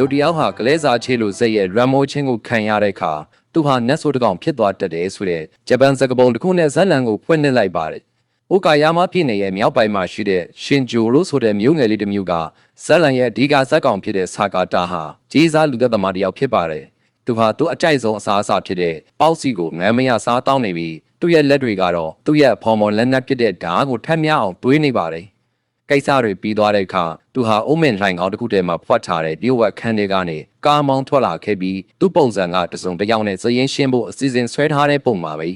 လူတစ်ယောက်ဟာကလေးစားချေလို့စိတ်ရဲ့ရမ်မိုးချင်းကိုခံရတဲ့အခါသူဟာနတ်ဆိုးတစ်ကောင်ဖြစ်သွားတတ်တယ်ဆိုတဲ့ဂျပန်စကားပုံတစ်ခုနဲ့ဇက်လန်ကိုဖွင့်နှိမ့်လိုက်ပါတယ်။အိုကာယာမပြည်နယ်ရဲ့မြောက်ပိုင်းမှာရှိတဲ့ရှင်ဂျိုလို့ဆိုတဲ့မြို့ငယ်လေးတစ်မြို့ကဇက်လန်ရဲ့အဓိကဇက်ကောင်ဖြစ်တဲ့ဆာကာတာဟာကြီးစားလူသက်သမားတစ်ယောက်ဖြစ်ပါတယ်။သူဟာသူ့အကြိုက်ဆုံးအစားအစာဖြစ်တဲ့ပေါက်စီကိုငမ်းမရစားတောင်းနေပြီးသူ့ရဲ့လက်တွေကတော့သူ့ရဲ့ဖော်မော်လက်နက်ဖြစ်တဲ့ဓာတ်ကိုထပ်မြအောင်တွေးနေပါတယ်။ ကိစ္စတွေပြီးသွားတဲ့အခါသူဟာအုံးမင်လှိုင်ကောင်းတစ်ခုတည်းမှာဖွက်ထားတဲ့ဒီဝက်ခန်းတွေကနေကားမောင်းထွက်လာခဲ့ပြီးသူ့ပုံစံကတစုံတစ်ယောက်နဲ့ဇရင်ရှင်းဖို့အစီအစဉ်ဆွဲထားတဲ့ပုံပါပဲ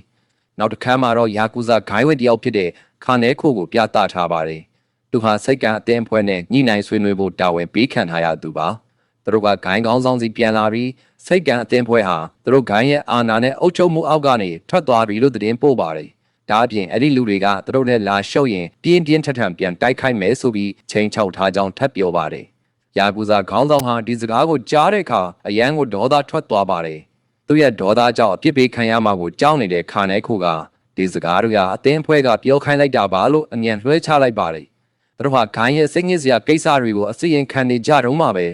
နောက်တစ်ခါမှာတော့ယာကူဇာဂိုင်းဝက်တစ်ယောက်ဖြစ်တဲ့ခါနဲခိုကိုပြသထားပါတယ်သူဟာစိတ်ကအတင်းဖွဲနဲ့ညှိနှိုင်းဆွေးနွေးဖို့တာဝန်ပေးခံထားရသူပါသူတို့ကဂိုင်းကောင်းဆောင်စီပြန်လာပြီးစိတ်ကအတင်းဖွဲဟာသူတို့ဂိုင်းရဲ့အာဏာနဲ့အုပ်ချုပ်မှုအောက်ကနေထွက်သွားပြီလို့သတင်းပို့ပါတယ် ဒါအပြင်အဲ့ဒီလူတွေကသူတို့နဲ့လာရှုပ်ရင်ပြင်းပြင်းထန်ထန်ပြန်တိုက်ခိုက်မယ်ဆိုပြီးချိန်ချောက်ထားကြောင်းထပ်ပြောပါတယ်။ယာကူဇာခေါင်းဆောင်ဟာဒီစကားကိုကြားတဲ့အခါအယံကိုဒေါသထွက်သွားပါတယ်။သူရဲ့ဒေါသကြောင့်အပြစ်ပေးခံရမှာကိုကြောက်နေတဲ့ခါနဲခုကဒီစကားတွေကအသင်းဖွဲကပြောခိုင်းလိုက်တာပါလို့အမြန်လွှဲချလိုက်ပါတယ်။သူတို့ဟာခိုင်းရဲ့စိတ်ညစ်စရာကိစ္စတွေကိုအစီရင်ခံနေကြတော့မှပဲ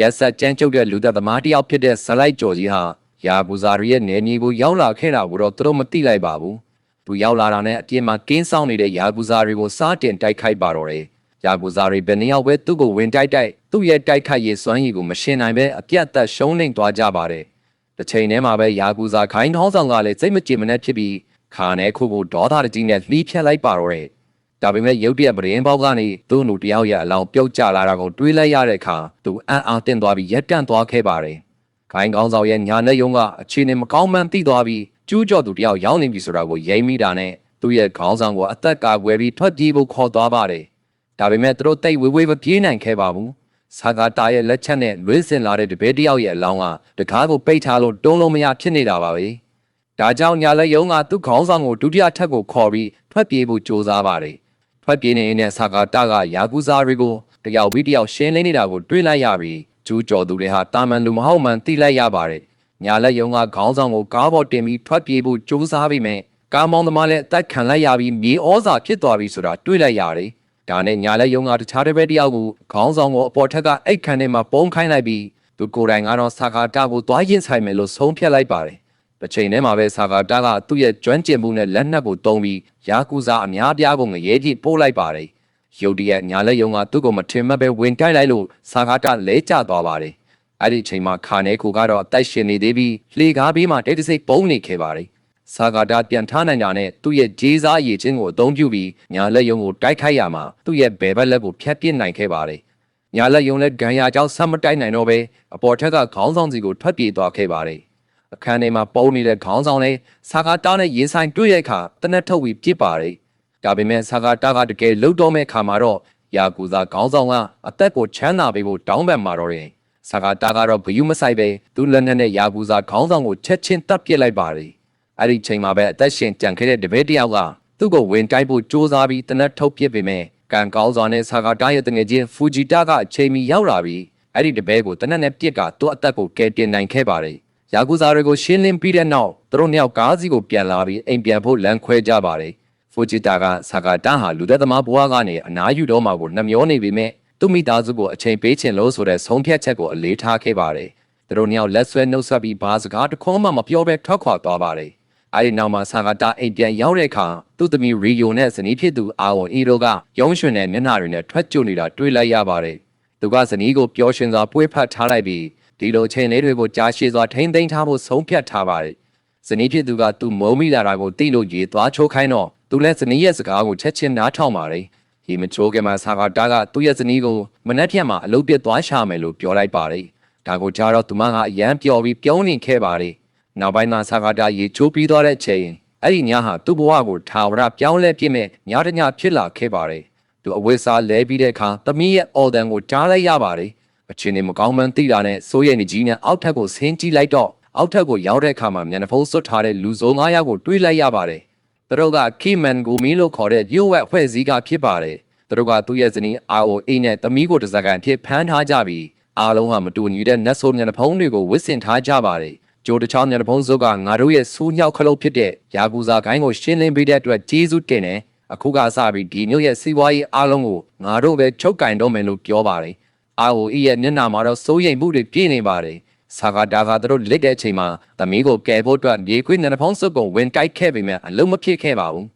ရက်ဆက်ကြမ်းကြုတ်တဲ့လူသက်သမားတစ်ယောက်ဖြစ်တဲ့ဇလိုက်ကျော်ကြီးဟာယာကူဇာရဲ့နေမြေကိုရောက်လာခဲ့တာကိုတော့သူတို့မသိလိုက်ပါဘူး။ သူရောက်လာတာနဲ့အပြင်မှာကင်းဆောင်နေတဲ့ယာကူဇာတွေကိုစားတင်တိုက်ခိုက်ပါတော့တယ်။ယာကူဇာတွေဘယ်နှယောက်ပဲသူ့ကိုဝင်တိုက်တိုက်သူ့ရဲ့တိုက်ခိုက်ရေးစွမ်းရည်ကိုမရှင်းနိုင်ပဲအပြတ်အသက်ရှုံးနိမ့်သွားကြပါတယ်။တစ်ချိန်တည်းမှာပဲယာကူဇာခိုင်းထောင်းဆောင်ကလည်းစိတ်မကြည်မနှက်ဖြစ်ပြီးခါနဲ့ခုကိုဒေါသတကြီးနဲ့လှီးဖြတ်လိုက်ပါတော့တယ်။ဒါပေမဲ့ရုတ်တရက်ပရင်ပေါက်ကနေသူ့လူတယောက်ရဲ့အလောင်းပြုတ်ကျလာတာကိုတွေးလိုက်ရတဲ့အခါသူအံ့အားတင်သွားပြီးရက်တန့်သွားခဲ့ပါတယ်။ခိုင်းကောင်းဆောင်ရဲ့ညာနဲ့ယုံကအခြေအနေမကောင်းမှန်းသိသွားပြီး ကျူးကျော်သူတယောက်ရောက်နေပြီဆိုတာကိုရိမ့်မိတာနဲ့သူ့ရဲ့ခေါင်းဆောင်ကိုအသက်ကာကွယ်ပြီးထွက်ပြေးဖို့ခေါ်သွားပါတယ်။ဒါပေမဲ့သူတို့တိတ်ဝေးဝေးမပြေးနိုင်ခဲ့ပါဘူး။ဆာဂါတာရဲ့လက်ချက်နဲ့လွေးစင်လာတဲ့တပည့်တယောက်ရဲ့အလောင်းကတကားကိုပိတ်ထားလို့တုံးလုံးမရဖြစ်နေတာပါပဲ။ဒါကြောင့်ညာလက်ယုံကသူ့ခေါင်းဆောင်ကိုဒုတိယထပ်ကိုခေါ်ပြီးထွက်ပြေးဖို့ကြိုးစားပါတယ်။ထွက်ပြေးနေရင်ဆာဂါတာကယာကူဇာတွေကိုတယောက်ပြီးတယောက်ရှင်းလင်းနေတာကိုတွေးလိုက်ရပြီးကျူးကျော်သူတွေဟာတာမန်လူမဟုတ်မှန်သိလိုက်ရပါတယ်။ ညာလက်ယုံကခေါင်းဆောင်ကိုကားပေါ်တင်ပြီးထွက်ပြေးဖို့ကြိုးစားပြီးမြဲကားမောင်းသမားလည်းအသက်ခံလိုက်ရပြီးမြေဩဇာဖြစ်သွားပြီဆိုတာတွေးလိုက်ရတယ်။ဒါနဲ့ညာလက်ယုံကတခြားတစ်ဘက်တယောက်ကိုခေါင်းဆောင်ကိုအပေါ်ထက်ကအိတ်ခမ်းထဲမှာပုံခိုင်းလိုက်ပြီးသူကိုယ်တိုင်ကတော့ဆာဂါတာကိုသွားရင်ဆိုင်မယ်လို့ဆုံးဖြတ်လိုက်ပါတယ်။တစ်ချိန်တည်းမှာပဲဆာဂါတာကသူ့ရဲ့ကျွမ်းကျင်မှုနဲ့လက်နက်ကိုတုံးပြီးယာကူဇာအများပြားကိုငရဲကြီးပို့လိုက်ပါတယ်။ရုတ်တရက်ညာလက်ယုံကသူ့ကိုမထင်မှတ်ပဲဝင်တိုက်လိုက်လို့ဆာဂါတာလဲကျသွားပါတယ်။ အဲ့ဒီအချိန်မှာခါနဲကိုကတော့အသက်ရှင်နေသေးပြီးလှေကားဘေးမှာတိတ်တဆိတ်ပုံနေခဲ့ပါတယ်။ဆာဂါတာပြန်ထားနိုင်တာနဲ့သူ့ရဲ့ဂျေးစားရည်ချင်းကိုအသုံးပြုပြီးညာလက်ယုံကိုတိုက်ခိုက်ရမှာသူ့ရဲ့ဘယ်ဘက်လက်ကိုဖျက်ပစ်နိုင်ခဲ့ပါတယ်။ညာလက်ယုံလက်ဂန်ယာကြောင့်ဆက်မတိုက်နိုင်တော့ပဲအပေါ်ထက်ကခေါင်းဆောင်စီကိုထွက်ပြေးသွားခဲ့ပါတယ်။အခန်းထဲမှာပုံနေတဲ့ခေါင်းဆောင်လေးဆာဂါတာနဲ့ရင်ဆိုင်တွေ့ရတဲ့အခါတနက်ထုတ်ပြီးပြစ်ပါတယ်။ဒါပေမဲ့ဆာဂါတာကတကယ်လှုပ်တော့မဲ့အခါမှာတော့ယာကူဇာခေါင်းဆောင်ကအသက်ကိုချမ်းသာပေးဖို့တောင်းပန်มาတော့တယ်။ ဆာဂါတာကတော့ဘယူးမဆိုင်ပဲသူ့လက်နက်နဲ့ယာကူဇာခေါင်းဆောင်ကိုချက်ချင်းတပ်ပစ်လိုက်ပါတယ်။အဲ့ဒီချိန်မှာပဲအသက်ရှင်ကြံခဲ့တဲ့တပည့်တစ်ယောက်ကသူ့ကိုဝင်တိုက်ဖို့ကြိုးစားပြီးတနက်ထုတ်ပစ်ပေမဲ့ကန်ကောင်းစွာနဲ့ဆာဂါတာရဲ့တငယ်ချင်းဖူဂျီတာကအချိန်မီရောက်လာပြီးအဲ့ဒီတပည့်ကိုတနက်နဲ့ပြစ်ကသူ့အသက်ကိုကယ်တင်နိုင်ခဲ့ပါတယ်။ယာကူဇာတွေကိုရှင်းလင်းပြီးတဲ့နောက်သူတို့နှစ်ယောက်ကားစီကိုပြန်လာပြီးအိမ်ပြန်ဖို့လမ်းခွဲကြပါတယ်။ဖူဂျီတာကဆာဂါတာဟာလူသက်သမားဘဝကနေအနားယူတော့မှကိုနှမျောနေပေမဲ့ သူ့မိသားစုကိုအချိန်ပေးချင်လို့ဆိုတဲ့ဆုံးဖြတ်ချက်ကိုအလေးထားခဲ့ပါတယ်။သူတို့နှစ်ယောက်လက်ဆွဲနှုတ်ဆက်ပြီးဘာစကားတစ်ခွန်းမှမပြောဘဲထွက်ခွာသွားပါတယ်။အဲဒီနောက်မှာဆာဂတာအိမ်ပြန်ရောက်တဲ့အခါသူ့သမီးရီယိုနဲ့ဇနီးဖြစ်သူအာဝန်အီရိုကရုံးရွှင်တဲ့မျက်နှာတွေနဲ့ထွက်ကြွနေတာတွေ့လိုက်ရပါတယ်။သူကဇနီးကိုပျော်ရွှင်စွာပွေးဖက်ထားလိုက်ပြီးဒီလိုချိန်လေးတွေကိုကြားရှိစွာထိမ့်သိမ်းထားဖို့ဆုံးဖြတ်ထားပါတယ်။ဇနီးဖြစ်သူကသူ့မုံမိလာတာကိုသိလို့ရေသွားချိုးခိုင်းတော့သူလည်းဇနီးရဲ့စကားကိုချက်ချင်းနားထောင်ပါတယ်။ ဒီမချိုးခင်မှာဆာဂတာကသူ့ရဲ့ဇနီးကိုမနှက်ဖြတ်မှာအလုပ်ပြတ်သွားရှာမယ်လို့ပြောလိုက်ပါတယ်။ဒါကိုကြားတော့သူမကအယမ်းပျော်ပြီးပြုံးနေခဲ့ပါတယ်။နောက်ပိုင်းမှာဆာဂတာရေချိုးပြီးသွားတဲ့အချိန်အဲ့ဒီညဟာသူ့ဘဝကိုထာဝရပြောင်းလဲပြစ်မဲ့ညတညဖြစ်လာခဲ့ပါတယ်။သူအဝိစားလဲပြီးတဲ့အခါသမီးရဲ့အော်ဒန်ကိုကြားလိုက်ရပါတယ်။အချင်းနေမကောင်းမှန်းသိတာနဲ့စိုးရိမ်နေကြီးနဲ့အောက်ထပ်ကိုဆင်းကြည့်လိုက်တော့အောက်ထပ်ကိုရောက်တဲ့အခါမှာမျက်နှာဖုံးစွတ်ထားတဲ့လူစုံ၅ယောက်ကိုတွေ့လိုက်ရပါတယ်။ သူတို့ကကီမန်ဂူမီလို့ခေါ်တဲ့ရုပ်ဝက်ဖွဲ့စည်းကဖြစ်ပါတယ်။သူတို့ကသူ့ရဲ့ဇနီး ROA နဲ့သမီးကိုတစ်စက္ကန့်ဖြစ်ဖမ်းထားကြပြီးအားလုံးဟာမတူညီတဲ့နတ်ဆိုးမျက်နှာဖုံးတွေကိုဝစ်ဆင်ထားကြပါတယ်။ဂျိုတချောင်းမျက်နှာဖုံးစုပ်ကငါတို့ရဲ့စူးညောက်ခလုတ်ဖြစ်တဲ့ယာကူဇာဂိုင်းကိုရှင်းလင်းပေးတဲ့အတွက်ကျေးဇူးတင်တယ်။အခုကစပြီးဒီမျိုးရဲ့စီးပွားရေးအားလုံးကိုငါတို့ပဲချုပ်ကင်တော့မယ်လို့ပြောပါတယ်။အာအိုအီရဲ့မျက်နှာမှာတော့စိုးရိမ်မှုတွေပြည့်နေပါတယ် ဆာဂါတာကသူတို့လက်တဲ့အချိန်မှာသမီးကိုကယ်ဖို့အတွက်မြေခွေးနယ်ဖုံးစုပ်ကိုဝင်တိုက်ခဲ့ပေမဲ့အလုံးမဖြစ်ခဲ့ပါဘူး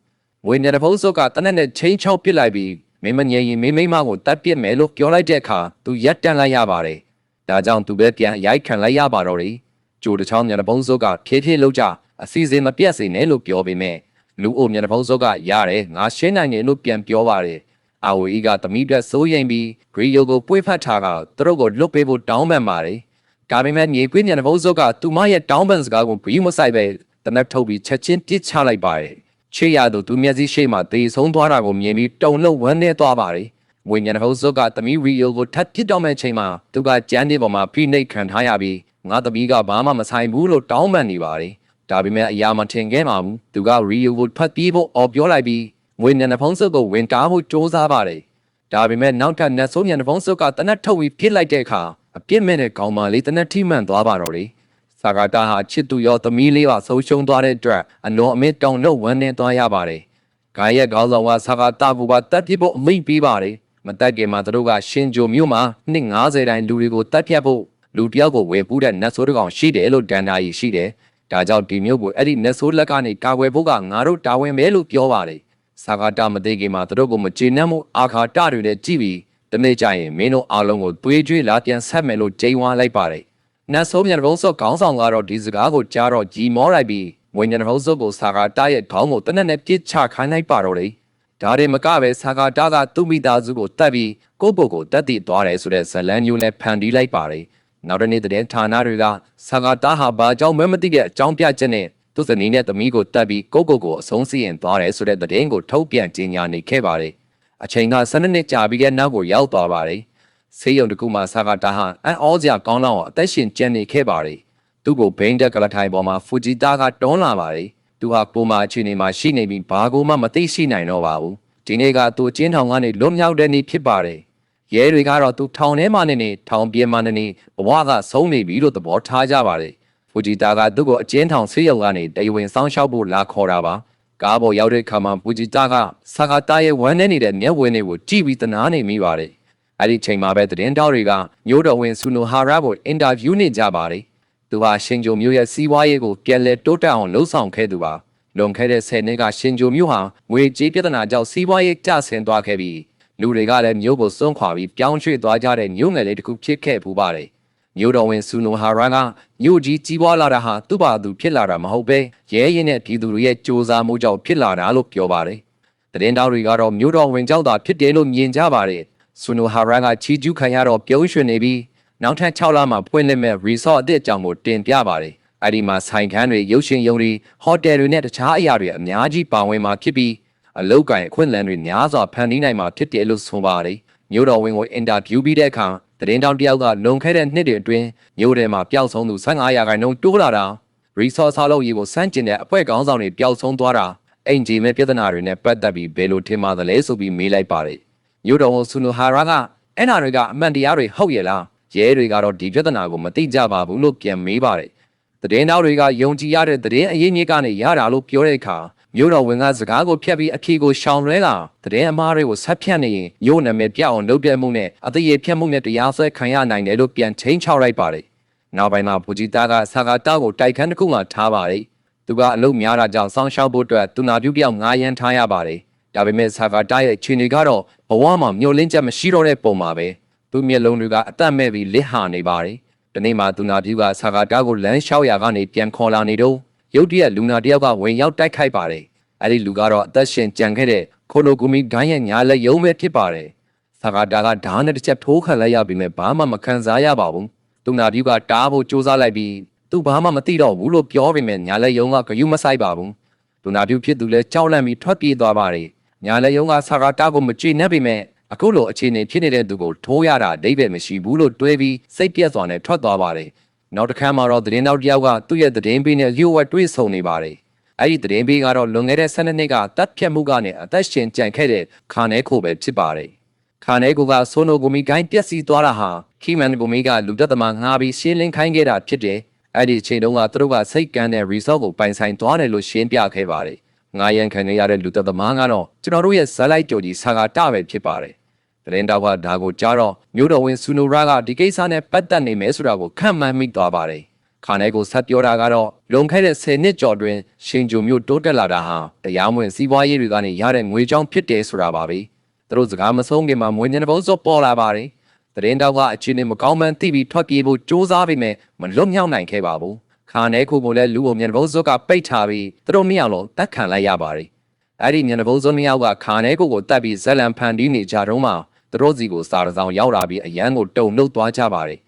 ဝင်းနယ်ဖုံးစုပ်ကတနက်နဲ့ချင်းချောက်ပစ်လိုက်ပြီးမင်းမငြိမ်ရင်မင်းမိမကိုတတ်ပစ်မယ်လို့ပြောလိုက်တဲ့အခါသူရက်တန့်လိုက်ရပါတယ်ဒါကြောင့်သူပဲပြန်ရိုက်ခံလိုက်ရပါတော့တယ်ကြိုတချောင်းနယ်ဖုံးစုပ်ကဖြည်းဖြည်းလှုပ်ကြအစီအစဉ်မပြတ်စေနဲ့လို့ပြောပေမဲ့လူအိုနယ်ဖုံးစုပ်ကရတယ်ငါရှင်းနိုင်တယ်လို့ပြန်ပြောပါတယ်အာဝီကသမီးအတွက်စိုးရိမ်ပြီးဂရီယိုကိုပွေးဖတ်ထားကသူတို့ကိုလွတ်ပေးဖို့တောင်းပန်ပါတယ်။ ဒါပေမဲ့မြေကွင်းညံဘုတ်စုကသူမရဲ့တောင်းပန်စကားကိုဘီးမဆိုင်ပဲတနက်ထုတ်ပြီးချက်ချင်းပစ်ချလိုက်ပါတယ်။ချေရသူသူမျက်စိရှိမှသေဆုံးသွားတာကိုမြင်ပြီးတုန်လှုပ်ဝမ်းနည်းသွားပါတယ်။ဝိညာဉ်ဘုတ်စုကသမီးရီယိုကိုထပ်ပစ်တော့မဲ့ချိန်မှာသူကကြမ်းတဲ့ပေါ်မှာဖိနှိပ်ခံထားရပြီးငါသမီးကဘာမှမဆိုင်ဘူးလို့တောင်းပန်နေပါတယ်။ဒါပေမဲ့အရာမထင်ခဲ့ပါဘူး။သူကရီယိုကိုဖတ်ပြီးဖို့အော်ပြောလိုက်ပြီးဝိညာဉ်ဖုံးစုပ်ကိုဝင်တားဖို့စ조사ပါတယ်။ဒါပေမဲ့နောက်ထပ်နတ်ဆိုးညံဖုံးစုပ်ကတနက်ထုတ်ပြီးပြစ်လိုက်တဲ့အခါ အပြစ်မဲ့တဲ့ကောင်မလေးတနက်ထိမှန်သွားပါတော့တယ်။ဆာဂတာဟာချစ်သူရောသမီးလေးပါဆုံးရှုံးသွားတဲ့အတွက်အလွန်အမင်းတောင်နှုတ်ဝမ်းနေသွားရပါတယ်။ဂိုင်းရဲ့ခေါင်းဆောင်ကဆာဂတာဘူပါတက်ပြစ်ဖို့အမိန့်ပေးပါတယ်။မတက်ခင်မှာသူတို့ကရှင်ဂျိုမြို့မှာနှစ်90တိုင်လူတွေကိုတက်ပြတ်ဖို့လူတယောက်ကိုဝယ်ပူးတဲ့နတ်ဆိုးတစ်ကောင်ရှိတယ်လို့ဒန်နာကြီးရှိတယ်။ဒါကြောင့်ဒီမျိုးကိုအဲ့ဒီနတ်ဆိုးလက်ကနေကာဝယ်ဖို့ကငါတို့တာဝန်ပဲလို့ပြောပါတယ်။ဆာဂတာမသိခင်မှာသူတို့ကိုမကျေနပ်မှုအာခါတတွေနဲ့ကြည့်ပြီး တနေ့ကျရင်မင်းတို့အားလုံးကိုသွေးကြွေးလာပြန်ဆက်မယ်လို့ကြိမ်ဝါလိုက်ပါတယ်။နတ်ဆိုးမြန်ဘုံစော့ခေါင်းဆောင်ကတော့ဒီစကားကိုကြားတော့ကြီးမောလိုက်ပြီးဝိညာဉ်ဘုံစော့ကိုဆာဂတာရဲ့ခေါင်းကိုတနက်နဲ့ပြစ်ချခိုင်းလိုက်ပါတော့တယ်။ဒါတွေမကပဲဆာဂတာကသူ့မိသားစုကိုတတ်ပြီးကိုယ့်ဘုတ်ကိုတတ်တည်သွားတယ်ဆိုတဲ့ဇလန်မျိုးနဲ့ဖန်တီးလိုက်ပါတယ်။နောက်တနေ့တဲ့ဌာနတွေကဆာဂတာဟာဘာကြောင့်မမသိတဲ့အကြောင်းပြချက်နဲ့သူ့ဇနီးနဲ့သမီးကိုတတ်ပြီးကိုယ့်ကိုယ်ကိုအဆုံးစီရင်သွားတယ်ဆိုတဲ့သတင်းကိုထုတ်ပြန်ကြေညာနေခဲ့ပါတယ်။ အချိန်က12နှစ်ကြာပြီးတဲ့နောက်ကိုရောက်သွားပါတယ်။ဆေးရုံတစ်ခုမှာဆာဂတာဟာအန်အောစရာကောင်းလောက်အောင်အသက်ရှင်ကျန်နေခဲ့ပါတယ်။သူ့ကိုဘိန်းတက်ကလထိုင်ပေါ်မှာဖူဂျီတာကတွန်းလာပါတယ်။သူဟာကိုမာအခြေအနေမှာရှိနေပြီးဘာကိုမှမသိရှိနိုင်တော့ပါဘူး။ဒီနေ့ကသူကျင်းထောင်ကနေလွတ်မြောက်တဲ့နေ့ဖြစ်ပါတယ်။ရဲတွေကတော့သူထောင်ထဲမှာနေနေထောင်ပြေးမှနေနေဘဝကဆုံးနေပြီလို့သဘောထားကြပါတယ်။ဖူဂျီတာကသူ့ကိုအကျဉ်းထောင်ဆေးရုံကနေတရားဝင်စောင့်ရှောက်ဖို့လာခေါ်တာပါ။ ကားပေါ်ရောက်တဲ့အခါမှာပူဂျီတာကဆာဂတာရဲ့ဝမ်းထဲနေတဲ့မျက်ဝန်းတွေကိုကြည့်ပြီးတနာနေမိပါတယ်။အဲ့ဒီချိန်မှာပဲသတင်းတောက်တွေကမျိုးတော်ဝင်ဆူနိုဟာရာကိုအင်တာဗျူးနေကြပါတယ်။သူဟာရှင်ဂျိုမျိုးရဲ့စီးပွားရေးကိုပြန်လည်တိုးတက်အောင်လှုံ့ဆော်ခဲ့သူပါ။လွန်ခဲ့တဲ့10နှစ်ကရှင်ဂျိုမျိုးဟာငွေကြေးပြဿနာကြောင့်စီးပွားရေးကျဆင်းသွားခဲ့ပြီးလူတွေကလည်းမျိုးကိုစွန့်ခွာပြီးပြောင်းရွှေ့သွားကြတဲ့မျိုးငယ်လေးတစ်ခုဖြစ်ခဲ့ပူပါတယ်။ မျိုးတော်ဝင်ဆူနိုဟာရာကမျိုးကြီးကြီးပွားလာတာဟာသူ့ဘာသူဖြစ်လာတာမဟုတ်ပဲရဲရင်တဲ့ပြည်သူတွေရဲ့စ조사မှုကြောင့်ဖြစ်လာတာလို့ပြောပါတယ်။သတင်းတောက်တွေကတော့မျိုးတော်ဝင်ကြောက်တာဖြစ်တယ်လို့မြင်ကြပါတယ်။ဆူနိုဟာရာကချီကျူးခံရတော့ပြုံးရွှင်နေပြီးနောက်ထပ်6လမှဖွင့်လှစ်မဲ့ resort အသစ်အကြောင်းကိုတင်ပြပါတယ်။အဲဒီမှာဆိုင်ခန်းတွေရုပ်ရှင်ရုံတွေဟိုတယ်တွေနဲ့တခြားအရာတွေအများကြီးပါဝင်မှာဖြစ်ပြီးအလောက်ကန်အခွင့်အလမ်းတွေများစွာဖန်တီးနိုင်မှာဖြစ်တယ်လို့ဆိုပါတယ်။မျိုးတော်ဝင်ကိုအင်တာဗျူးပြီးတဲ့အခါ သတင်းတောင်တယောက်ကလွန်ခဲ့တဲ့နှစ်တွေအတွင်းမျိုးထဲမှာပျောက်ဆုံးသူ15ရာခိုင်နှုန်းတိုးလာတာ resource ဆောက်လုပ်ရေးကိုစန့်ကျင်တဲ့အဖွဲ့ခေါင်းဆောင်တွေပျောက်ဆုံးသွားတာအင်ဂျီမဲ့ပြဿနာတွေနဲ့ပတ်သက်ပြီးဘယ်လိုထင်ပါသလဲဆိုပြီးမေးလိုက်ပါတယ်။မျိုးတော်ဝန်ဆူနိုဟာရာကအဲ့နာတွေကအမှန်တရားတွေဟုတ်ရဲ့လားရဲတွေကတော့ဒီပြဿနာကိုမသိကြပါဘူးလို့ပြန်မေးပါတယ်။သတင်းတောက်တွေကယုံကြည်ရတဲ့သတင်းအရင်းမြစ်ကနေရတာလို့ပြောတဲ့အခါ မျိုးတော်ဝင်ကစကားကိုဖျက်ပြီးအဖြေကိုရှောင်လွဲကသတင်းအမားတွေကိုဆက်ဖြတ်နေရင်မျိုးနာမည်ပြောက်အောင်လုပ်ပြမှုနဲ့အသေးရဖြတ်မှုနဲ့တရားစွဲခံရနိုင်တယ်လို့ပြန်ချင်းချောက်လိုက်ပါတယ်။နောက်ပိုင်းမှာဘူဂျီတာကဆာဂါတာကိုတိုက်ခန်းတစ်ခုမှထားပါတယ်။သူကအလုပ်များတာကြောင့်စောင့်ရှောက်ဖို့အတွက်သူနာပြုပြောက်ငားရမ်းထားရပါတယ်။ဒါပေမဲ့ဆာဂါတာရဲ့ခြေနေကတော့ဘဝမှာမျောလင်းချက်မရှိတော့တဲ့ပုံပါပဲ။သူမျက်လုံးတွေကအသက်မဲ့ပြီးလစ်ဟာနေပါတယ်။ဒီနေ့မှသူနာပြုကဆာဂါတာကိုလမ်းလျှောက်ရာကနေပြန်ခေါ်လာနေတော့ ရုတ်တရက်လူနာတယောက်ကဝင်ရောက်တိုက်ခိုက်ပါတယ်။အဲဒီလူကတော့အသက်ရှင်ကြံခဲ့တဲ့ခိုလိုဂူမီဂိုင်းရဲ့ညာလက်ရုံးပဲဖြစ်ပါတယ်။ဆာဂါတာကဓာတ်နဲ့တစ်ချက်ထိုးခံလိုက်ရပြီးမဲ့ဘာမှမခံစားရပါဘူး။သူနာပြုကတားဖို့စူးစမ်းလိုက်ပြီးသူဘာမှမသိတော့ဘူးလို့ပြောပေမဲ့ညာလက်ရုံးကဂယုမဆိုင်ပါဘူး။သူနာပြုဖြစ်သူလဲကြောက်လန့်ပြီးထွက်ပြေးသွားပါတယ်။ညာလက်ရုံးကဆာဂါတာကိုမကြည့်နဲ့ပေမဲ့အခုလိုအခြေအနေဖြစ်နေတဲ့သူကိုထိုးရတာအဓိပ္ပာယ်မရှိဘူးလို့တွေးပြီးစိတ်ပြက်စွာနဲ့ထွက်သွားပါတယ်။ နောက်တစ်ခါမှတော့သတင်းနောက်တစ်ယောက်ကသူ့ရဲ့သတင်းပေးနဲ့လျှို့ဝှက်တွေးဆုံနေပါတယ်။အဲ့ဒီသတင်းပေးကတော့လွန်ခဲ့တဲ့12နှစ်ကတတ်ဖြတ်မှုကနေအသက်ရှင်ကြံခဲ့တဲ့ခါနဲခိုပဲဖြစ်ပါတယ်။ခါနဲကိုကဆိုနိုဂိုမီဂိုင်းပျက်စီးသွားတာဟာခီမန်ဂိုမီကလူသက်သမားငားပြီးရှင်းလင်းခိုင်းခဲ့တာဖြစ်တယ်။အဲ့ဒီအချိန်တုန်းကသူတို့ကစိတ်ကန်းတဲ့ resort ကိုပိုင်ဆိုင်သွားတယ်လို့ရှင်းပြခဲ့ပါတယ်။ငားရန်ခံရတဲ့လူသက်သမားကတော့ကျွန်တော်တို့ရဲ့ဇက်လိုက်ကြော်ကြီးဆာဂါတပဲဖြစ်ပါတယ်။ သတင်းတောက်ကဒါကိုကြားတော့မျိုးတော်ဝင်ဆူနိုရာကဒီကိစ္စနဲ့ပတ်သက်နေမယ်ဆိုတာကိုခန့်မှန်းမိသွားပါတယ်ခါနယ်ကိုဆက်ပြောတာကတော့လွန်ခဲ့တဲ့10နှစ်ကျော်တွင်ရှင်ဂျုံမျိုးတိုးတက်လာတာဟာတရားမဝင်စီးပွားရေးတွေကနေရတဲ့ငွေကြောင်းဖြစ်တယ်ဆိုတာပါပဲသူတို့စကားမဆုံးခင်မှာမွေးညံပုံစောပေါ်လာပါတယ်သတင်းတောက်ကအခြေအနေမကောင်းမှန်းသိပြီးထွက်ပြေးဖို့စ조사ပေမဲ့မလွတ်မြောက်နိုင်ခဲ့ပါဘူးခါနယ်ခုကိုလည်းလူ့ဘုံညံပုံစောကပိတ်ထားပြီးသူတို့နှစ်ယောက်လုံးတက်ခံလိုက်ရပါတယ်အဲ့ဒီညံပုံစောနှစ်ယောက်ကခါနယ်ကိုကိုတက်ပြီးဇက်လန်ဖန်တီးနေကြတော့မှ သူတို့စီကိုစာတစောင်ရောက်လာပြီးအရန်ကိုတုံနှုတ်သွားကြပါတယ်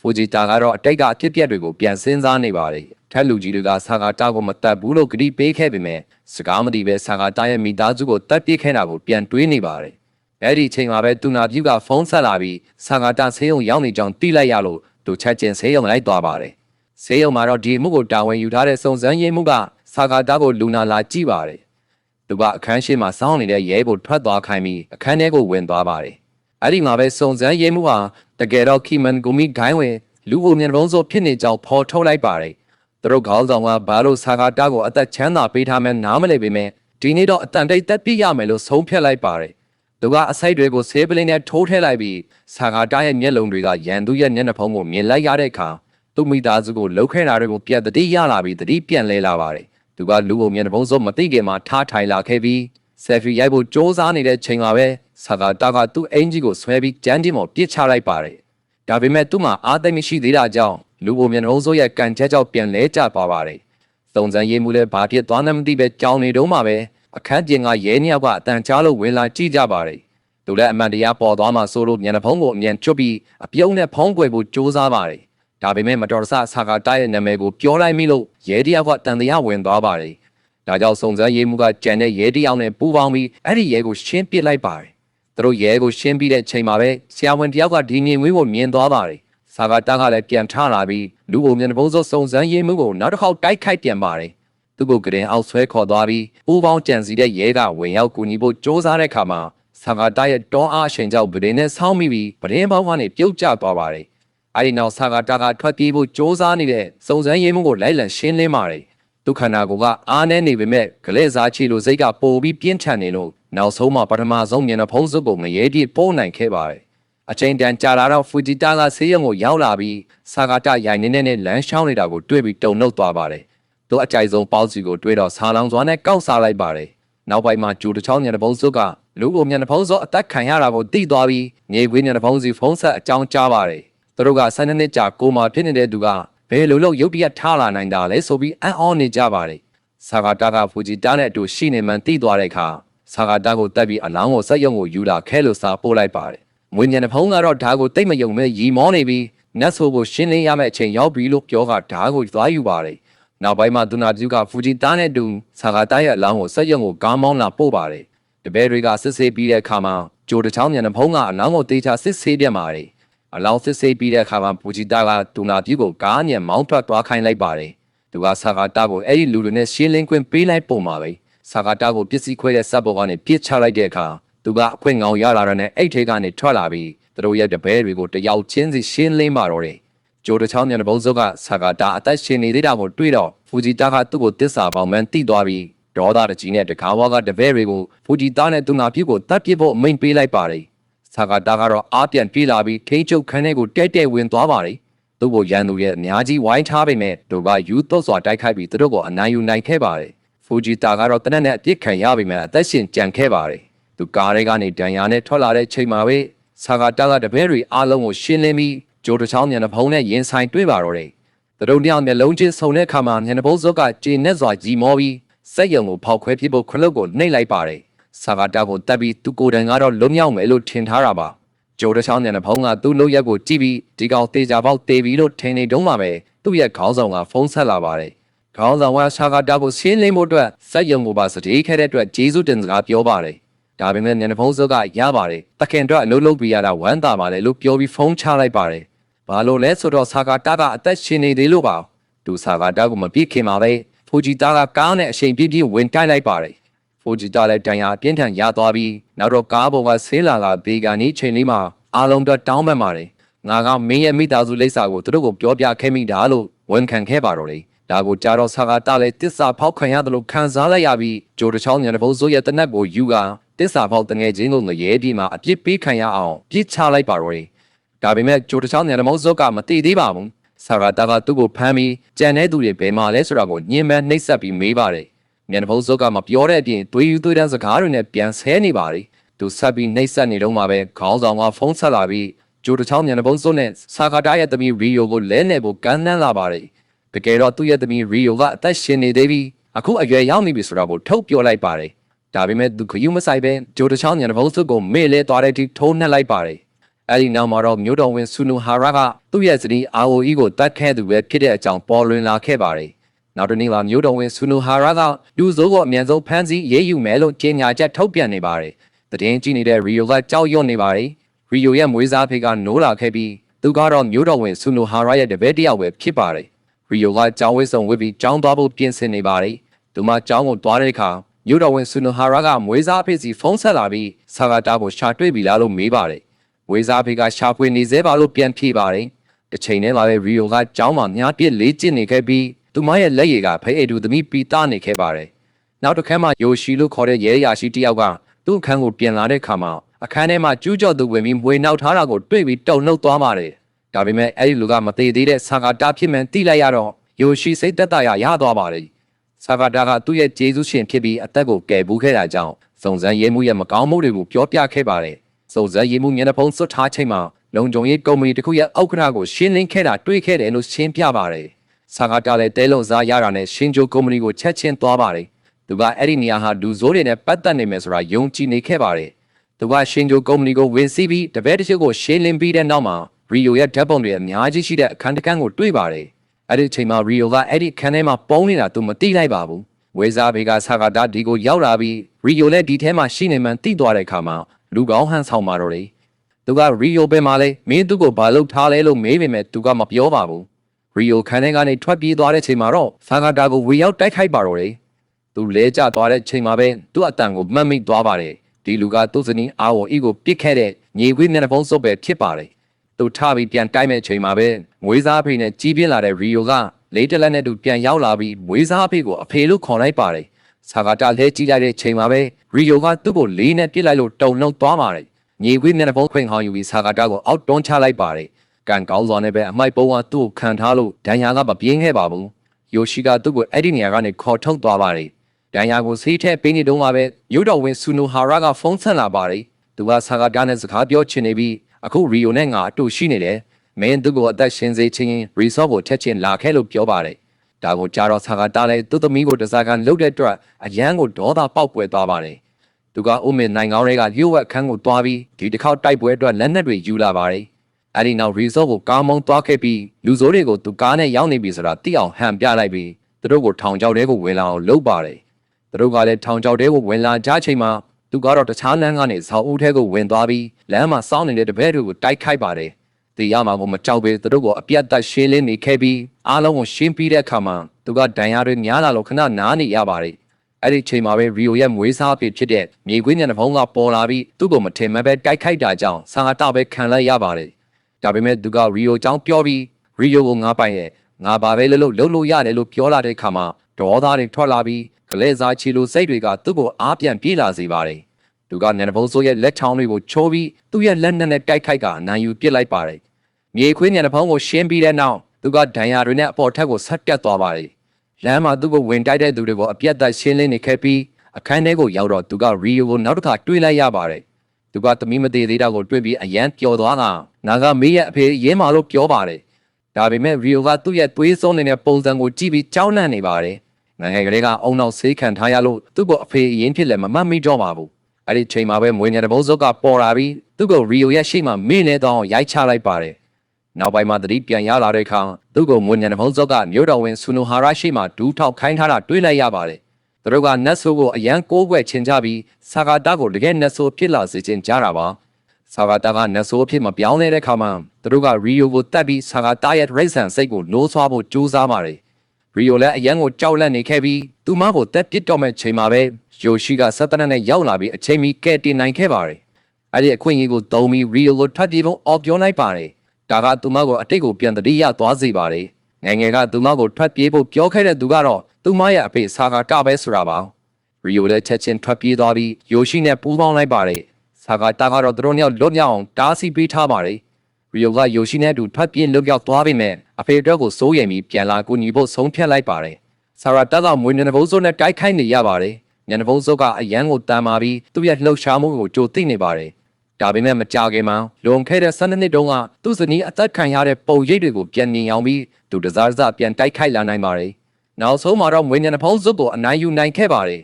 ဖူဂျီတာကတော့အတိတ်ကအဖြစ်ပြက်တွေကိုပြန်စဉ်းစားနေပါတယ်။ထက်လူကြီးတွေကဆာဂါတာကိုမတတ်ဘူးလို့ကြတိပေးခဲ့ပေမဲ့စကားမတီးပဲဆာဂါတာရဲ့မိသားစုကိုတတ်ပြစ်ခဲ့တာကိုပြန်တွေးနေပါတယ်။အဲ့ဒီအချိန်မှာပဲတူနာပြူကဖုန်းဆက်လာပြီးဆာဂါတာဆေးရုံရောက်နေကြောင်းသိလိုက်ရလို့သူချက်ချင်းဆေးရုံလိုက်သွားပါတယ်။ဆေးရုံမှာတော့ဒီမှုကိုတာဝန်ယူထားတဲ့စုံစမ်းရေးမှုကဆာဂါတာကိုလူနာလာကြည့်ပါတယ်။သူကအခန်းရှိမှာစောင်းနေတဲ့ရဲကိုထွက်သွားခိုင်းပြီးအခန်းထဲကိုဝင်သွားပါတယ်။ အဲ့ဒီမှာပဲစုံစမ်းရဲမှုဟာတကယ်တော့ခီမန်ဂူမီဂိုင်းဝင်လူကိုမြန်ပုံစောဖြစ်နေကြောင်းဖော်ထုတ်လိုက်ပါတယ်။သူတို့ခေါင်းဆောင်ကဘာလို့ဆာဂါတာကိုအသက်ချမ်းသာပေးထားမှန်းနားမလည်ပေမဲ့ဒီနေ့တော့အတန်တိတ်တက်ပြစ်ရမယ်လို့ဆုံးဖြတ်လိုက်ပါတယ်။သူကအစိုက်တွေကိုဆေးပလင်းနဲ့ထိုးထည့်လိုက်ပြီးဆာဂါတာရဲ့မျက်လုံးတွေကရန်သူရဲ့မျက်နှာဖုံးကိုမြင်လိုက်ရတဲ့အခါသူ့မိသားစုကိုလှုပ်ခဲတာတွေကိုပြတ်တတိရလာပြီးတတိပြန်လဲလာပါတယ်။သူကလူပုံမျက်နှာပုံစောမသိခင်မှာထားထိုင်လာခဲ့ပြီး selfie ရိုက်ဖို့ကြိုးစားနေတဲ့ချိန်မှာပဲဆာကတာကသူ့အင်ကြီးကိုဆွဲပြီးကြမ်းတင်းမော်ပြစ်ချလိုက်ပါတယ်။ဒါပေမဲ့သူ့မှာအာသိမရှိသေးတာကြောင့်လူပုံမျက်နှာစိုးရဲ့ကန်ချက်ကြောင့်ပြန်လဲကျပါပါတယ်။စုံစမ်းရေးမှုလည်းဘာဖြစ်သွားမှမသိပဲကြောင်နေတုန်းမှာပဲအခန်းပြင်ကရဲနှစ်ယောက်ကအတန်ချားလို့ဝင်လာကြည့်ကြပါတယ်။သူလည်းအမှန်တရားပေါ်သွားမှဆိုလို့မျက်နှာဖုံးကိုအမြန်ကျွတ်ပြီးအပြုံးနဲ့ဖုံးကွယ်ဖို့ကြိုးစားပါတယ်။ဒါပေမဲ့မတော်တဆဆာကတာရဲ့နာမည်ကိုပြောလိုက်မိလို့ရဲတယောက်ကတန်တရားဝင်သွားပါတယ်။ ဒါကြောင့်စုံစမ်းရေးမှုကကြံတဲ့ရဲတယောက်နဲ့ပူးပေါင်းပြီးအဲ့ဒီရဲကိုရှင်းပစ်လိုက်ပါတယ်။သူတို့ရဲကိုရှင်းပြီးတဲ့ချိန်မှာပဲဆရာဝန်တယောက်ကဒီငင်ငွေးကိုမြင်သွားပါတယ်။စာကတားကလည်းပြန်ထလာပြီးလူပုံမြန်ပုံစောစုံစမ်းရေးမှုကိုနောက်တစ်ခေါက်တိုက်ခိုက်ပြန်ပါတယ်။သူ့ကိုကရင်အောက်ဆွဲခေါ်သွားပြီးပူးပေါင်းကြံစီတဲ့ရဲကဝင်ရောက်ကူညီဖို့စ조사တဲ့အခါမှာဆာဂါတာရဲ့တောအားအချိန်ကြောင့်ဗရင်နဲ့ဆောင်းမိပြီးဗရင်ပေါင်းကနေပြုတ်ကျသွားပါတယ်။အဲဒီနောက်ဆာဂါတာကထွက်ပြေးဖို့စ조사နေတဲ့စုံစမ်းရေးမှုကိုလိုက်လံရှင်းလင်းပါတယ်။ ဒုက္ခနာကိုကအားနေနေပေမဲ့ဂလဲစားချီလိုစိတ်ကပိုပြီးပြင်းထန်နေလို့နောက်ဆုံးမှပထမဆုံးမျက်နှာဖုံးစုပ်ကိုငရဲတိပို့နိုင်ခဲ့ပါတယ်။အချိန်တန်ကြာလာတော့ဖူဂျီတာကဆေးရုံကိုရောက်လာပြီးဆာဂါတာရိုင်နေနေနဲ့လမ်းရှောင်းနေတာကိုတွေ့ပြီးတုန်လှုပ်သွားပါတယ်။သူအကြိုက်ဆုံးပေါက်စီကိုတွေ့တော့ဆာလောင်စွာနဲ့ကောက်စားလိုက်ပါတယ်။နောက်ပိုင်းမှာဂျူတစ်ချောင်းမျက်နှာဖုံးစုပ်ကလူကိုမျက်နှာဖုံးစုပ်အသက်ခံရတာကိုသိသွားပြီးမြေခွေးမျက်နှာဖုံးစီဖုံးဆက်အကြောင်းကြားပါတယ်။သူတို့ကဆန်းနှစ်ကြာကိုမာဖြစ်နေတဲ့သူက ဘယ်လိုလုပ်ရုပ်တရက်ထားလာနိုင်တာလဲဆိုပြီးအံ့ဩနေကြပါတယ်။ဆာဂါတာကဖူဂျီတာနဲ့အတူရှိနေမှန်းသိသွားတဲ့အခါဆာဂါတာကိုတက်ပြီးအလောင်းကိုစက်ရုံကိုယူလာခဲလို့စာပို့လိုက်ပါတယ်။မွေးညံတဲ့ဖုံးကတော့ဓာကိုတိတ်မယုံမဲ့ရီမောနေပြီးနတ်ဆိုကိုရှင်းလင်းရမယ့်အချိန်ရောက်ပြီလို့ပြောကဓာကိုသွားယူပါတယ်။နောက်ပိုင်းမှာဒူနာကျူကဖူဂျီတာနဲ့အတူဆာဂါတာရဲ့အလောင်းကိုစက်ရုံကိုကားမောင်းလာပို့ပါတယ်။တပည့်တွေကစစ်ဆေးပြီးတဲ့အခါမှာဂျိုတချောင်းညံတဲ့ဖုံးကအလောင်းကိုတေချာစစ်ဆေးပြန်ပါတယ်။ အလောင်းစစ်ဆေးပြီးတဲ့အခါမှာပူဂျီတာကဒူနာပြူကိုကားညံမောင်းထွက်သွားခိုင်းလိုက်ပါတယ်။သူကဆာဂါတာကိုအဲ့ဒီလူတွေနဲ့ရှင်းလင်းခွင့်ပေးလိုက်ပုံပါပဲ။ဆာဂါတာကိုပစ္စည်းခွဲတဲ့စပ်ပေါ်ကနေပြစ်ချလိုက်တဲ့အခါသူကအခွင့်ငောင်ရလာတဲ့နဲ့အိတ်ထဲကနေထွက်လာပြီးသူတို့ရဲ့တပည့်တွေကိုတယောက်ချင်းစီရှင်းလင်းပါတော့တယ်။ဂျိုတချောင်းညံဘုံစုပ်ကဆာဂါတာအသက်ရှင်နေသေးတာကိုတွေ့တော့ဖူဂျီတာကသူ့ကိုတစ္ဆာပေါင်းမှန်းတိသွားပြီးဒေါသတကြီးနဲ့တကားဝါကတပည့်တွေကိုဖူဂျီတာနဲ့သူနာပြူကိုတတ်ပြစ်ဖို့အမိန့်ပေးလိုက်ပါတယ်။ ဆာဂါတာကတော့အားပြန်ပြေးလာပြီးထိန်းချုပ်ခန်းထဲကိုတဲတဲဝင်သွားပါတယ်။သူ့ကိုရန်သူရဲ့အများကြီးဝိုင်းထားပေမဲ့သူကယူသွတ်စွာတိုက်ခိုက်ပြီးသူတို့ကိုအနိုင်ယူနိုင်ခဲ့ပါတယ်။ဖူဂျီတာကတော့တနက်နဲ့အပြစ်ခံရပေမဲ့အသက်ရှင်ကြံခဲ့ပါတယ်။သူကားထဲကနေဒဏ်ရာနဲ့ထွက်လာတဲ့ချိန်မှာပဲဆာဂါတာကတပည့်တွေအားလုံးကိုရှင်းလင်းပြီးဂျိုတချောင်းမျက်နှာဖုံးနဲ့ရင်ဆိုင်တွေ့ပါတော့တယ်။သူတို့ညောင်မျက်လုံးချင်းဆုံတဲ့အခါမှာမျက်နှာဖုံးစုပ်ကကျေနပ်စွာကြီးမောပြီးစက်ရုံကိုဖောက်ခွဲပြစ်ဖို့ခလုတ်ကိုနှိပ်လိုက်ပါတယ်။ ဆာဂါတာကိုတက်ပြီးသူကိုယ်တိုင်ကတော့လွတ်မြောက်မယ်လို့ထင်ထားတာပါ။ဂျိုတချောင်းညံတဲ့ဖုံးကသူ့လုပ်ရက်ကိုကြည့်ပြီးဒီကောင်တေချာပေါက်တေပြီလို့ထင်နေတုန်းမှာပဲသူ့ရဲ့ခေါင်းဆောင်ကဖုန်းဆက်လာပါတယ်။ခေါင်းဆောင်ကဆာဂါတာကိုရှင်းလင်းဖို့အတွက်စက်ရုံကိုပါစတေးခဲ့တဲ့အတွက်ဂျေဇုတင်စကားပြောပါတယ်။ဒါပေမဲ့ညံတဲ့ဖုံးစုပ်ကရပါတယ်။တခင်အတွက်အလုပ်လုပ်ပြီးရတာဝမ်းသာပါတယ်လို့ပြောပြီးဖုန်းချလိုက်ပါတယ်။ဘာလို့လဲဆိုတော့ဆာဂါတာကအသက်ရှင်နေသေးလို့ပါ။သူဆာဂါတာကိုမပြစ်ခင်ပါပဲ။ဖူဂျီတာကကားနဲ့အချိန်ပြည့်ပြည့်ဝင်တိုက်လိုက်ပါတယ်။ ဖိုဂျီတာလည်းတန်ရာပြင်းထန်ရသွားပြီးနောက်တော့ကားပေါ်ကဆေးလာလာဘေကန်ကြီးချိန်လေးမှာအားလုံးတော့တောင်းပန်ပါတယ်ငါကမင်းရဲ့မိသားစုလိပ်စာကိုသူတို့ကိုပြောပြခဲ့မိတာလို့ဝန်ခံခဲ့ပါတော့တယ်ဒါကိုကြားတော့ဆာကတာလည်းတစ္ဆာဖောက်ခံရတယ်လို့ခံစားလိုက်ရပြီးဂျိုတချောင်းညံတဲ့ဘုံစိုးရဲ့တနက်ကိုယူကတစ္ဆာပေါက်တငယ်ချင်းတို့ငရဲဒီမှာအပြစ်ပေးခံရအောင်ပြစ်ချလိုက်ပါတော့တယ်ဒါပေမဲ့ဂျိုတချောင်းညံမုံစုကမတည်သေးပါဘူးဆာဂတာကသူ့ကိုဖမ်းပြီးကြံတဲ့သူတွေဘယ်မှာလဲဆိုတာကိုညှင်းပန်းနှိပ်စက်ပြီးမေးပါတယ် ညံမုံစုကမပြောတဲ့အပြင်သွေးယူသွေးတန်းစကားတွေနဲ့ပြန်ဆဲနေပါတယ်သူဆက်ပြီးနှိပ်စက်နေတော့မှပဲခေါင်းဆောင်ကဖုန်းဆက်လာပြီးဂျိုတချောင်းညံမုံစုနဲ့ဆာဂတာရဲ့သမီးရီယိုကိုလဲနေဖို့ကမ်းလှမ်းလာပါတယ်တကယ်တော့သူ့ရဲ့သမီးရီယိုကအသက်ရှင်နေသေးပြီးအခုအရွယ်ရောက်နေပြီဆိုတာကိုထုတ်ပြောလိုက်ပါတယ်ဒါပေမဲ့သူခယူးမဆိုင်ပဲဂျိုတချောင်းညံဘုံစုကိုမေ့လဲသွားတဲ့အထိထိုးနှက်လိုက်ပါတယ်။အဲဒီနောက်မှာတော့မျိုးတော်ဝင်ဆူနူဟာရာကသူ့ရဲ့ဇနီး ROE ကိုတတ်ခဲ့သူပဲဖြစ်တဲ့အကြောင်းပေါ်လွင်လာခဲ့ပါတယ်။ နောက်တစ်နေ့မှာမျိုးတော်ဝင်ဆူနူဟာရာကလူစိုးကိုအမြန်ဆုံးဖမ်းဆီးရေးယူမယ်လို့ကြေညာချက်ထုတ်ပြန်နေပါတယ်။သတင်းကြည့်နေတဲ့ရီယိုကကြောက်ရွံ့နေပါတယ်။ရီယိုရဲ့မွေးစားဖေကနိုးလာခဲ့ပြီးသူကတော့မျိုးတော်ဝင်ဆူနူဟာရာရဲ့တပည့်တစ်ယောက်ပဲဖြစ်ပါတယ်။ရီယိုကကြောင်းဝဲဆောင်ဝစ်ပြီးကြောင်းသွားဖို့ပြင်ဆင်နေပါတယ်။သူမကြောင်းကိုသွားတဲ့အခါမြို့တော်ဝင်ဆူနိုဟာရာကမွေးစားဖေးစီဖုန်းဆက်လာပြီးဆာဂတာကိုရှာတွေ့ပြီလားလို့မေးပါတယ်။မွေးစားဖေးကရှာဖွေနေသေးပါလို့ပြန်ဖြေပါတယ်။တစ်ချိန်နဲ့လာတဲ့ရီယိုကကြောင်းမှာညာပြစ်လေးကျစ်နေခဲ့ပြီး သူမရဲ့လက်ရည်ကဖေးအတူသမီးပီတာနေခဲ့ပါတယ်။နောက်တစ်ခါမှယိုရှီလို့ခေါ်တဲ့ရဲရာရှိတစ်ယောက်ကသူ့အခန်းကိုပြန်လာတဲ့အခါမှာအခန်းထဲမှာကျူးကျော်သူဝင်ပြီးမွေနောက်ထားတာကိုတွေ့ပြီးတုန်လှုပ်သွားပါတယ်။ဒါပေမဲ့အဲ့ဒီလူကမသေးသေးတဲ့ဆာဂတာဖြစ်မှန်တိလိုက်ရတော့ယိုရှီစိတ်သက်သာရရသွားပါတယ်။ဆာဗာတာကသူ့ရဲ့ဂျေဇုရှင်ဖြစ်ပြီးအသက်ကိုကယ်ဘူးခဲ့တာကြောင့်စုံစမ်းရေးမှုရဲ့မကောင်းမှုတွေကိုပြောပြခဲ့ပါတယ်။စုံစမ်းရေးမှုမျက်နှာဖုံးစွတ်ထားချိန်မှာလုံခြုံရေးကုမ္ပဏီတစ်ခုရဲ့အောက်ကနာကိုရှင်းလင်းခဲ့တာတွေ့ခဲ့တယ်လို့ရှင်းပြပါတယ်။ ဆာဗာတာလည်းတဲလုံစားရတာနဲ့ရှင်ဂျိုကုမ္ပဏီကိုချက်ချင်းသွားပါတယ်။သူကအဲ့ဒီနေရာဟာလူဆိုးတွေနဲ့ပတ်သက်နေမယ်ဆိုတာယုံကြည်နေခဲ့ပါတယ်။သူကရှင်ဂျိုကုမ္ပဏီကိုဝင်စီးပြီးတပည့်တစ်ချို့ကိုရှင်းလင်းပြီးတဲ့နောက်မှာရီယိုရဲ့ဓာတ်ပုံတွေအများကြီးရှိတဲ့အခန်းတစ်ခန်းကိုတွေ့ပါတယ်။အဲ့ဒီအချိန်မှာရီယိုကအဲ့ဒီခန်းထဲမှာပုံနေတာသူမသိလိုက်ပါဘူးဝေစားဘေကဆာဂတာဒီကိုရောက်လာပြီးရီယိုလည်းဒီထဲမှာရှိနေမှန်းသိသွားတဲ့အခါမှာလူကောင်းဟန်ဆောင်มาတော့လေသူကရီယိုပဲမှာလဲမင်းသူ့ကိုဘာလုပ်ထားလဲလို့မေးပေမဲ့သူကမပြောပါဘူး ရီယိုခန်းထဲကနေထွက်ပြေးသွားတဲ့ချိန်မှာတော့ဆာဂတာကိုဝေရောက်တိုက်ခိုက်ပါတော့လေသူလဲကျသွားတဲ့ချိန်မှာပဲသူ့အတန်ကိုမှတ်မိသွားပါတယ်ဒီလူကသူ့ဇနီးအာဝအီကိုပြစ်ခဲ့တဲ့ညီခွေးမျက်နှာဖုံးစုပ်ပဲဖြစ်ပါတယ်သူထပြီးပြန်တိုက်မဲ့ချိန်မှာပဲမွေးစားဖေးနဲ့ကြီးပြင်းလာတဲ့ရီယိုကလေးတလက်နဲ့တူပြန်ရောက်လာပြီးမွေးစားဖေးကိုအဖေလို့ခေါ်လိုက်ပါတယ်ဆာဂတာလဲကြီးလိုက်တဲ့ချိန်မှာပဲရီယိုကသူ့ကိုလေးနဲ့ပြစ်လိုက်လို့တုံနှုတ်သွားပါတယ်ညီခွေးမျက်နှာဖုံးခွင်ဟောင်းယူပြီးဆာဂတာကိုအောက်တွန်းချလိုက်ပါတယ် ကန်ကောင်းစွာနဲ့ပဲအမိုက်ပုံးကသူ့ကိုခံထားလို့ဒဏ်ရာကမပြင်းခဲ့ပါဘူးယိုရှိကသူ့ကိုအဲ့ဒီနေရာကနေခေါ်ထုတ်သွားပါတယ်ဒဏ်ရာကိုဆေးထည့်ပေးနေတော့မှပဲရုတ်တော်ဝင်ဆူနိုဟာရာကဖုန်းဆက်လာပါတယ်သူကဆာဂတာနဲ့စကားပြောချင်နေပြီးအခုရီယိုနဲ့ငါအတူရှိနေတယ်မင်းသူ့ကိုအသက်ရှင်စေခြင်းရီဆော့ကိုထက်ချင်လာခဲ့လို့ပြောပါတယ်ဒါကိုကြားတော့ဆာဂတာလည်းသူ့သမီးကိုတစားကန်လှုပ်တဲ့အတွက်အရန်ကိုဒေါသပေါက်ပွေသွားပါတယ်သူကဥမင်နိုင်ကောင်းတွေကလျှို့ဝှက်ခန်းကိုသွားပြီးဒီတစ်ခေါက်တိုက်ပွဲအတွက်လက်နက်တွေယူလာပါတယ် အဲ့ဒီနောက်ရီဆော့ကိုကားမောင်းသွားခဲ့ပြီးလူစိုးတွေကိုသူကားနဲ့ရောက်နေပြီဆိုတာသိအောင်ဟန်ပြလိုက်ပြီးသူတို့ကိုထောင်ချောက်တဲကိုဝင်လာအောင်လုပ်ပါတယ်သူတို့ကလည်းထောင်ချောက်တဲကိုဝင်လာကြချိန်မှာသူကတော့တခြားလမ်းကနေဇောက်ဦးထဲကိုဝင်သွားပြီးလမ်းမှာစောင်းနေတဲ့တပည့်တွေကိုတိုက်ခိုက်ပါတယ်တေရမှာကိုမကြောက်ပဲသူတို့ကိုအပြတ်တက်ရှင်းလင်းနေခဲ့ပြီးအားလုံးကိုရှင်းပြီးတဲ့အခါမှာသူကဒဏ်ရာတွေများလာလို့ခဏနားနေရပါတယ်အဲ့ဒီချိန်မှာပဲရီယိုရဲ့မွေးစားဖြစ်ဖြစ်တဲ့မြေခွေးညံဖုံးကပေါ်လာပြီးသူ့ကိုမထင်မဲ့ပဲတိုက်ခိုက်တာကြောင့်ဆာတာပဲခံလိုက်ရပါတယ် ဒါပေမဲ့သူကရီယိုကြောင့်ပြောပြီးရီယိုကိုငါပိုင်ရဲ့ငါဘာပဲလို့လို့လုံးလို့ရတယ်လို့ပြောလာတဲ့အခါမှာဒေါသတွေထွက်လာပြီးကလေးစားချီလိုစိတ်တွေကသူ့ကိုအားပြန်ပြေးလာစေပါတယ်သူကနန်ဘုံဆိုးရဲ့လက်ချောင်းတွေကိုချိုးပြီးသူ့ရဲ့လက်နက်နဲ့တိုက်ခိုက်ကအနိုင်ယူပစ်လိုက်ပါတယ်မြေခွေးညံဖုံးကိုရှင်းပြီးတဲ့နောက်သူကဒဏ်ရာတွေနဲ့အပေါ်ထက်ကိုဆက်တက်သွားပါတယ်လမ်းမှာသူ့ကိုဝင်တိုက်တဲ့သူတွေကိုအပြတ်သက်ရှင်းလင်းနေခဲ့ပြီးအခန်းထဲကိုရောက်တော့သူကရီယိုကိုနောက်တစ်ခါတွေ့လိုက်ရပါတယ် သူကသမီးမသေးသေးတာကိုတွေ့ပြီးအယမ်းပျော်သွားတာနာကမေးရဲ့အဖေရင်းမာလို့ပြောပါတယ်ဒါပေမဲ့ရီယိုကသူ့ရဲ့သွေးစွန်းနေတဲ့ပုံစံကိုကြည့်ပြီးကြောက်လန့်နေပါတယ်ငယ်ငယ်ကလေးကအုံနောက်ဆေးခံထားရလို့သူ့ကိုအဖေအရင်ဖြစ်လည်းမမှတ်မိတော့ပါဘူးအဲ့ဒီချိန်မှာပဲမွေးနေတဲ့ဘုံစုပ်ကပေါ်လာပြီးသူ့ကိုရီယိုရဲ့ရှေ့မှာမေ့နေတော့ရိုက်ချလိုက်ပါတယ်နောက်ပိုင်းမှာသတိပြန်ရလာတဲ့အခါသူ့ကိုမွေးနေတဲ့ဘုံစုပ်ကမြို့တော်ဝင်ဆူနိုဟာရာရှိမှဒူးထောက်ခိုင်းထားတာတွေ့လိုက်ရပါတယ် သူတို့ကနတ်ဆိုးကိုအရန်ကိုးကွယ်ချင်ကြပြီးဆာဂတာကိုတကယ်နတ်ဆိုးဖြစ်လာစေချင်ကြတာပါဆာဂတာကနတ်ဆိုးဖြစ်မပြောင်းလဲတဲ့အခါမှာသူတို့ကရီယိုကိုတတ်ပြီးဆာဂတာရဲ့ရိတ်ဆန်စိတ်ကိုနိုးဆွားဖို့ကြိုးစားပါတယ်ရီယိုလည်းအရန်ကိုကြောက်လန့်နေခဲ့ပြီးသူမကိုတက်ပစ်တော့မဲ့ချိန်မှာပဲယိုရှိကဆက်တနက်နဲ့ရောက်လာပြီးအချိန်မီကဲတင်နိုင်ခဲ့ပါတယ်အဲ့ဒီအခွင့်အရေးကိုသုံးပြီးရီယိုကိုထပ်ပြေဖို့အော်ပြောလိုက်ပါတယ်ဒါကသူမကိုအတိတ်ကိုပြန်တတိယသွားစေပါတယ် ငယ်ငယ်ကသူမကိုထွက်ပြေးဖို့ပြောခဲ့တဲ့သူကတော့သူမရဲ့အဖေဆာဂတာပဲဆိုတာပါရီယိုလည်းချက်ချင်းထွက်ပြေးသွားပြီးယိုရှိနဲ့ပူးပေါင်းလိုက်ပါတယ်ဆာဂါတာကတော့သူတို့နှစ်ယောက်လွတ်မြောက်အောင်တားဆီးပေးထားပါတယ်ရီယိုကယိုရှိနဲ့အတူထွက်ပြေးလွတ်မြောက်သွားပေမဲ့အဖေအတွက်ကိုစိုးရိမ်ပြီးပြန်လာကူညီဖို့ဆုံးဖြတ်လိုက်ပါတယ်ဆာရာတာကမွေးနေဘုံစိုးနဲ့တိုက်ခိုက်နေရပါတယ်ညနေဘုံစိုးကအရန်ကိုတန်မာပြီးသူ့ရဲ့လှုပ်ရှားမှုကိုကြိုသိနေပါတယ် ဒါပေမဲ့မကြခင်မှာလွန်ခဲ့တဲ့12နှစ်တုန်းကသူ့ဇနီးအသက်ခံရတဲ့ပုံရိပ်တွေကိုပြန်မြင်အောင်ပြီးသူတစားတစားပြန်တိုက်ခိုက်လာနိုင်ပါတယ်နောက်ဆုံးမှာတော့မွေးနေဘုံစိုးကိုအနိုင်ယူနိုင်ခဲ့ပါတယ်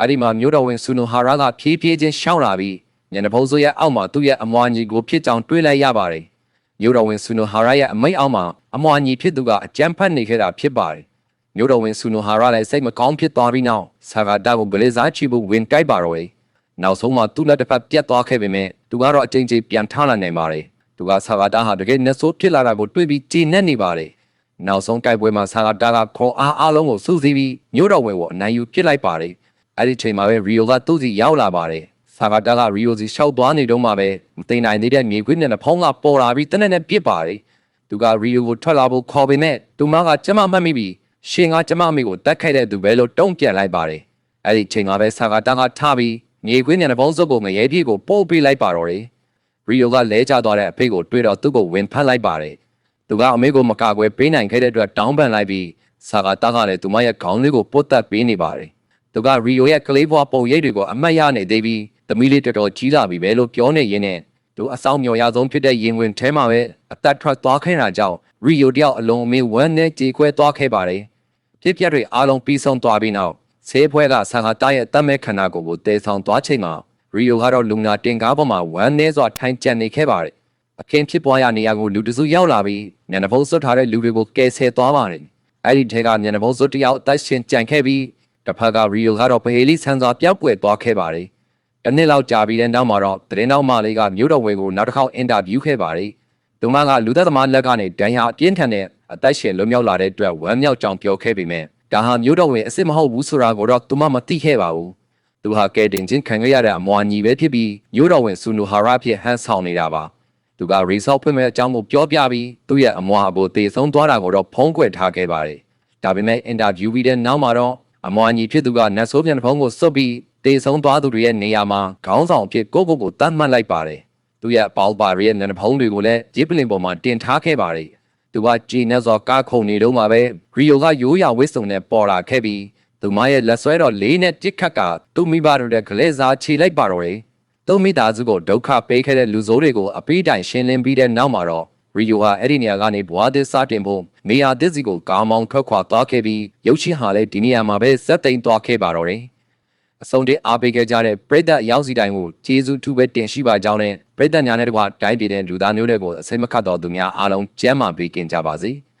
အဲ့ဒီမှာမျိုးတော်ဝင်ဆူနိုဟာရာကဖြည်းဖြည်းချင်းရှောင်းလာပြီးညနေဖုံးစိုးရဲ့အောက်မှာသူ့ရဲ့အမွာညီကိုဖြစ်ကြောင်တွေးလိုက်ရပါတယ်။မျိုးတော်ဝင်ဆူနိုဟာရာရဲ့အမိတ်အောက်မှာအမွာညီဖြစ်သူကအကြမ်းဖက်နေခဲ့တာဖြစ်ပါတယ်။မျိုးတော်ဝင်ဆူနိုဟာရာလည်းစိတ်မကောင်းဖြစ်သွားပြီးနောက်ဆာဂါတာကိုဗလေဇာချီဖို့ဝင်တိုက်ပါတော့တယ်။ နောက်ဆုံးမှာသူ့လက်တစ်ဖက်ပြတ်သွားခဲ့ပေမဲ့သူကတော့အကြိမ်ကြိမ်ပြန်ထလာနိုင်ပါတယ်။သူကဆာဂါတာဟာတကယ်နက်ဆိုးဖြစ်လာတာကိုတွေးပြီးကြည်နက်နေပါတယ်။နောက်ဆုံးတိုက်ပွဲမှာဆာဂါတာကခေါ်အားအားလုံးကိုစုစည်းပြီးမျိုးတော်ဝင်ကိုအနိုင်ယူပစ်လိုက်ပါတယ်။အဲ့ဒီချိန်မှာပဲရီယိုကသူ့စီရောက်လာပါတယ်။ဆာဂါတာကရီယိုစီရှောက်သွားနေတော့မှပဲမသိနိုင်သေးတဲ့မြေခွေးနဲ့ဖုံးကပေါ်လာပြီးတနက်နဲ့ပြစ်ပါတယ်။သူကရီယိုကိုထွက်လာဖို့ခေါ်ပေမဲ့သူမကကျမမှတ်မိပြီးရှင်ကကျမမိကိုတက်ခိုက်တဲ့သူပဲလို့တုံ့ပြန်လိုက်ပါတယ်။အဲ့ဒီချိန်မှာပဲဆာဂါတာကထပြီး မြေခွေးနဲ့ဖုံးစုပ်ကိုငရဲပြေကိုပို့ပေးလိုက်ပါတော့တယ်။ရီယိုကလဲကျသွားတဲ့အဖေကိုတွေ့တော့သူ့ကိုဝင်ဖက်လိုက်ပါတယ်။သူကအမေကိုမကာကွယ်ပေးနိုင်ခဲ့တဲ့အတွက်တောင်းပန်လိုက်ပြီးဆာဂါတာကလည်းသူမရဲ့ခေါင်းလေးကိုပုတ်တက်ပေးနေပါတယ်။သူကရီယိုရဲ့ကလေးဘွားပုံရိပ်တွေကိုအမတ်ရနေသေးပြီးသမီးလေးတော်တော်ကြီးလာပြီပဲလို့ပြောနေရင်းနဲ့သူအဆောင်မျော်ရဆုံးဖြစ်တဲ့ရင်ဝင်ထဲမှာပဲအသက်ထွက်သွားခဲ့တာကြောင့်ရီယိုတယောက်အလုံးအမေဝမ်းနဲ့ကြေခွဲသွားခဲ့ပါတယ်။ဖြစ်ပျက်တွေအားလုံးပြီးဆုံးသွားပြီးနောက် ဆေးဖွဲကဆာဂါတာရဲ့အသက်မဲ့ခန္ဓာကိုယ်ကိုတည်ဆောင်သွားချိန်မှာရီယိုကတော့လူနာတင်ကားပေါ်မှာဝမ်းနဲ့စွာထိုင်ကြံနေခဲ့ပါတယ်။အခင်းဖြစ်ပွားရာနေရာကိုလူတစုရောက်လာပြီးညနေဖုံးစွတ်ထားတဲ့လူတွေကိုကယ်ဆယ်သွားပါတယ်။အဲ့ဒီထဲကညနေဖုံးစွတ်တယောက်အသက်ရှင်ကြံခဲ့ပြီးတစ်ဖက်ကရီယိုကတော့ဗဟေလီဆန်စွာပျောက်ကွယ်သွားခဲ့ပါတယ်။တစ်နှစ်လောက်ကြာပြီးတဲ့နောက်မှာတော့သတင်းတော်မလေးကမြို့တော်ဝင်ကိုနောက်တစ်ခေါက်အင်တာဗျူးခဲ့ပါတယ်။သူမကလူသက်သမားလက်ကနေဒဏ်ရာအပြင်းထန်တဲ့အသက်ရှင်လွတ်မြောက်လာတဲ့အတွက်ဝမ်းမြောက်ကြောင်ပြောခဲ့ပေမဲ့ ဒါဟာမြို့တော်ဝင်အစ်စ်မဟုတ်ဘူးဆိုတာကိုတော့သူမမသိခဲ့ပါဘူး။သူဟာကဲတင်ချင်းခံခဲ့ရတဲ့အမွာညီပဲဖြစ်ပြီးမျိုးတော်ဝင်ဆူနူဟာရဖြစ်ဟန်ဆောင်နေတာပါသူကရီဆော့ဖွင့်မဲ့အကြောင်းကိုပြောပြပြီးသူ့ရဲ့အမွာအဘိုတေဆုံးသွားတာကိုတော့ဖုံးကွယ်ထားခဲ့ပါတယ်ဒါပေမဲ့အင်တာဗျူးပြီးတဲ့နောက်မှာတော့အမွာညီဖြစ်သူကနတ်ဆိုးပြန်ဖုံးကိုစွတ်ပြီးတေဆုံးသွားသူတွေရဲ့နေရာမှာခေါင်းဆောင်အဖြစ်ကိုယ့်ကိုယ်ကိုတတ်မှတ်လိုက်ပါတယ်သူရဲ့ပေါပါရီရဲ့နနဖုံးတွေကိုလည်းဂျစ်ပလင်ပေါ်မှာတင်ထားခဲ့ပါတယ် သူကဂျီနဲ့စောကားခုန်နေတော့မှပဲရီယိုကရိုးရာဝစ်စုံနဲ့ပေါ်လာခဲ့ပြီးသူမရဲ့လက်ဆွဲတော်လေးနဲ့တစ်ခတ်ကသူ့မိဘတို့ရဲ့ဂလဲစားခြေလိုက်ပါတော့တယ်။သူ့မိသားစုကိုဒုက္ခပေးခဲ့တဲ့လူဆိုးတွေကိုအပိတိုင်ရှင်းလင်းပြီးတဲ့နောက်မှာတော့ရီယိုဟာအဲ့ဒီနေရာကနေဘွားသစ်စတင်ဖို့နေရာသစ်စီကိုကားမောင်းထွက်ခွာသွားခဲ့ပြီးရုပ်ရှင်ဟာလည်းဒီနေရာမှာပဲဇက်သိမ်းသွားခဲ့ပါတော့တယ်။ အဆုံးတင်အားပေးခဲ့ကြတဲ့ပရိသတ်ရောက်စီတိုင်းကိုကျေးဇူးထူးပဲတင်ရှိပါကြောင်းနဲ့ပရိသတ်များနဲ့တကွာတိုင်းပြည်တဲ့လူသားမျိုးတွေကိုအစိမ့်မခတ်တော်သူများအားလုံးကျမ်းမာပေးကြပါစေ။